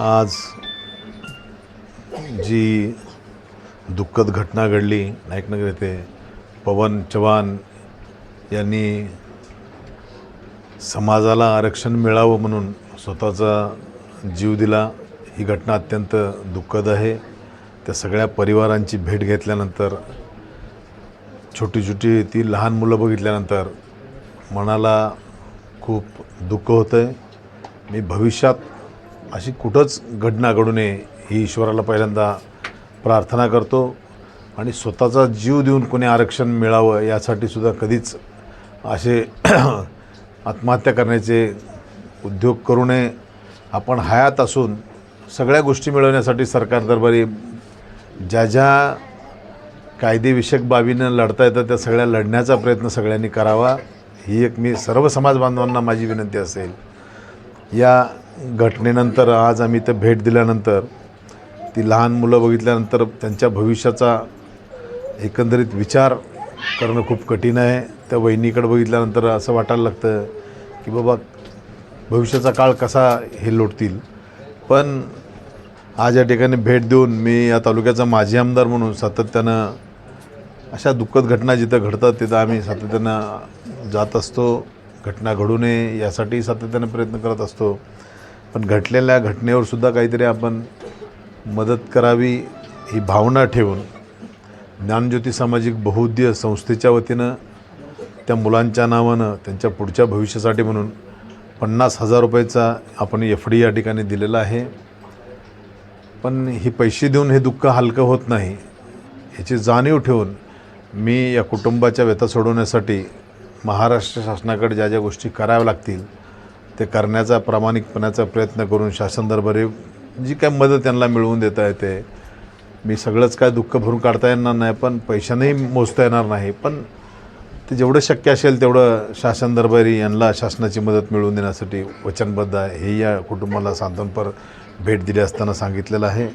आज जी दुःखद घटना घडली नायकनगर येथे पवन चव्हाण यांनी समाजाला आरक्षण मिळावं म्हणून स्वतःचा जीव दिला. ही घटना अत्यंत दुःखद आहे. त्या सगळ्या परिवारांची भेट घेतल्यानंतर छोटी छोटी ती लहान मुलं बघितल्यानंतर मनाला खूप दुःख होतं आहे मी भविष्यात अशी कुठंच घटना घडू नये ही ईश्वराला पहिल्यांदा प्रार्थना करतो. आणि स्वतःचा जीव देऊन कोणी आरक्षण मिळावं यासाठी सुद्धा कधीच असे आत्महत्या करण्याचे उद्योग करू नये. आपण हयात असून सगळ्या गोष्टी मिळवण्यासाठी सरकार दरबारी ज्या ज्या कायदेविषयक बाबीनं लढता येतं त्या सगळ्या लढण्याचा प्रयत्न सगळ्यांनी करावा. ही एक मी सर्व समाज बांधवांना माझी विनंती असेल. या घटनेनंतर आज आम्ही इथं भेट दिल्यानंतर ती लहान मुलं बघितल्यानंतर त्यांच्या भविष्याचा एकंदरीत विचार करणं खूप कठीण आहे. त्या वहिनीकडे बघितल्यानंतर असं वाटायला लागतं की बाबा भविष्याचा काळ कसा हे लोटतील. पण आज या ठिकाणी भेट देऊन मी या तालुक्याचा माजी आमदार म्हणून सातत्यानं अशा दुःखद घटना जिथं घडतात तिथं आम्ही सातत्यानं जात असतो. घटना घडू नये यासाठी सातत्यानं प्रयत्न करत असतो. पण घडलेल्या घटनेवर सुद्धा काहीतरी आपण मदत करावी ही भावना ठेवून ज्ञानज्योती सामाजिक बहुद्य संस्थेच्या वतीनं त्या मुलांच्या नावानं त्यांच्या पुढच्या भविष्यासाठी म्हणून पन्नास हजार रुपयाचा आपण एफ डी या ठिकाणी दिलेला आहे. पण ही पैसे देऊन हे दुःख हलकं होत नाही ह्याची जाणीव ठेवून मी या कुटुंबाच्या व्यथा सोडवण्यासाठी महाराष्ट्र शासनाकडे ज्या ज्या गोष्टी कराव्या लागतील ते करण्याचा प्रामाणिकपणाचा प्रयत्न करून शासन दरबारी जी काय मदत त्यांना मिळवून देता येते. मी सगळंच काय दुःख भरून काढता येणार नाही पण पैशानेही मोजता येणार नाही. पण ते जेवढं शक्य असेल तेवढं शासन दरबारी यांना शासनाची मदत मिळवून देण्यासाठी वचनबद्ध आहे. हे या कुटुंबाला सांत्वनपर भेट दिली असताना सांगितलेलं आहे.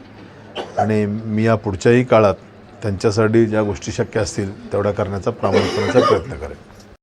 आणि मी या पुढच्याही काळात त्यांच्यासाठी ज्या गोष्टी शक्य असतील तेवढ्या करण्याचा प्रामाणिकपणाचा प्रयत्न करेन.